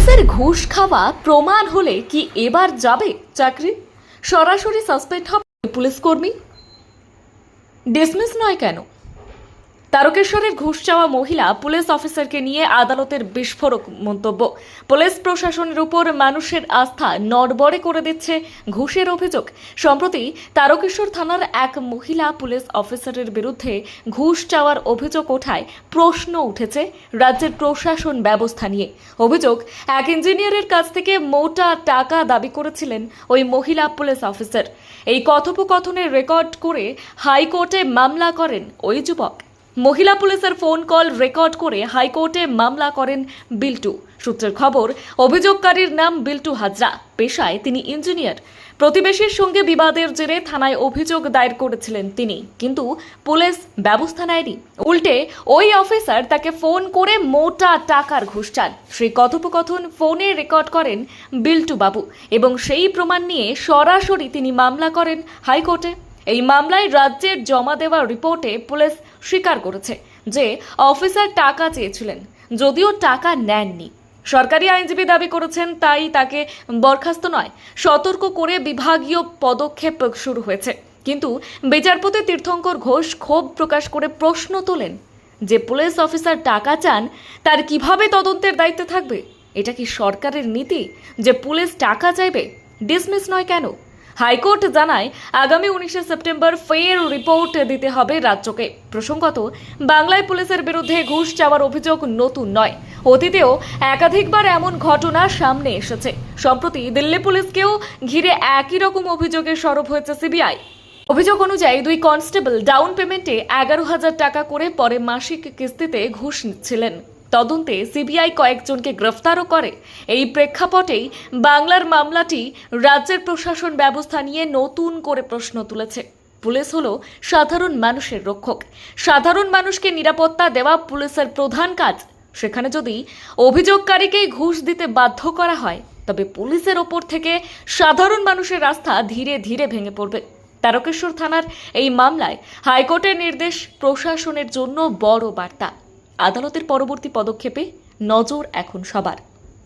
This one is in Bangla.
পুলিশের ঘুষ খাওয়া প্রমাণ হলে কি এবার যাবে চাকরি? সরাসরি সাসপেন্ড হবে পুলিশ কর্মী? ডিসমিস নয় কেন? তারকেশ্বরের ঘুষ চাওয়া মহিলা পুলিশ অফিসারকে নিয়ে আদালতের বিস্ফোরক মন্তব্য। পুলিশ প্রশাসনের উপর মানুষের আস্থা নড়বড়ে করে দিচ্ছে ঘুষের অভিযোগ। সম্প্রতি তারকেশ্বর থানার এক মহিলা পুলিশ অফিসারের বিরুদ্ধে ঘুষ চাওয়ার অভিযোগ ওঠায় প্রশ্ন উঠেছে রাজ্যের প্রশাসন ব্যবস্থা নিয়ে। অভিযোগ, এক ইঞ্জিনিয়ারের কাছ থেকে মোটা টাকা দাবি করেছিলেন ওই মহিলা পুলিশ অফিসার। এই কথোপকথনের রেকর্ড করে হাইকোর্টে মামলা করেন ওই যুবক। মহিলা পুলিশের ফোন কল রেকর্ড করে হাইকোর্টে মামলা করেন বিল্টু। সূত্রের খবর, অভিযোগকারীর নাম বিল্টু হাজরা। পেশায় তিনি ইঞ্জিনিয়ার প্রতিবেশীর সঙ্গে বিবাদের জেরে থানায় অভিযোগ দায়ের করেছিলেন তিনি। কিন্তু পুলিশ ব্যবস্থা নেয়নি। উল্টে ওই অফিসার তাকে ফোন করে মোটা টাকার ঘুষ চান। সেই কথোপকথন ফোনে রেকর্ড করেন বিল্টু বাবু এবং সেই প্রমাণ নিয়ে সরাসরি তিনি মামলা করেন হাইকোর্টে। এই মামলায় রাজ্যের জমা দেওয়া রিপোর্টে পুলিশ স্বীকার করেছে যে অফিসার টাকা চেয়েছিলেন, যদিও টাকা নেননি। সরকারি আইনজীবী দাবি করেছেন, তাই তাকে বরখাস্ত নয়, সতর্ক করে বিভাগীয় পদক্ষেপ শুরু হয়েছে। কিন্তু বিচারপতি তীর্থঙ্কর ঘোষ ক্ষোভ প্রকাশ করে প্রশ্ন তোলেন যে পুলিশ অফিসার টাকা চান, তার কীভাবে তদন্তের দায়িত্বে থাকবে? এটা কি সরকারের নীতি যে পুলিশ টাকা চাইবে? ডিসমিস নয় কেন? হাইকোর্ট জানায়, আগামী উনিশে সেপ্টেম্বর ফের রিপোর্ট দিতে হবে রাজ্যকে। প্রসঙ্গত, বাংলায় পুলিশের বিরুদ্ধে ঘুষ চাওয়ার অভিযোগ নতুন নয়। অতীতেও একাধিকবার এমন ঘটনা সামনে এসেছে। সম্প্রতি দিল্লি পুলিশকেও ঘিরে একই রকম অভিযোগের সরব হয়েছে সিবিআই। অভিযোগ অনুযায়ী দুই কনস্টেবল ডাউন পেমেন্টে এগারো হাজার টাকা করে পরে মাসিক কিস্তিতে ঘুষ নিচ্ছিলেন। তদন্তে সিবিআই কয়েকজনকে গ্রেফতারও করে। এই প্রেক্ষাপটেই বাংলার মামলাটি রাজ্যের প্রশাসন ব্যবস্থা নিয়ে নতুন করে প্রশ্ন তুলেছে। পুলিশ হলো সাধারণ মানুষের রক্ষক। সাধারণ মানুষকে নিরাপত্তা দেওয়া পুলিশের প্রধান কাজ। সেখানে যদি অভিযোগকারীকেই ঘুষ দিতে বাধ্য করা হয়, তবে পুলিশের ওপর থেকে সাধারণ মানুষের আস্থা ধীরে ধীরে ভেঙে পড়বে। তারকেশ্বর থানার এই মামলায় হাইকোর্টের নির্দেশ প্রশাসনের জন্য বড় বার্তা। আদালতের পরবর্তী পদক্ষেপে নজর এখন সবার।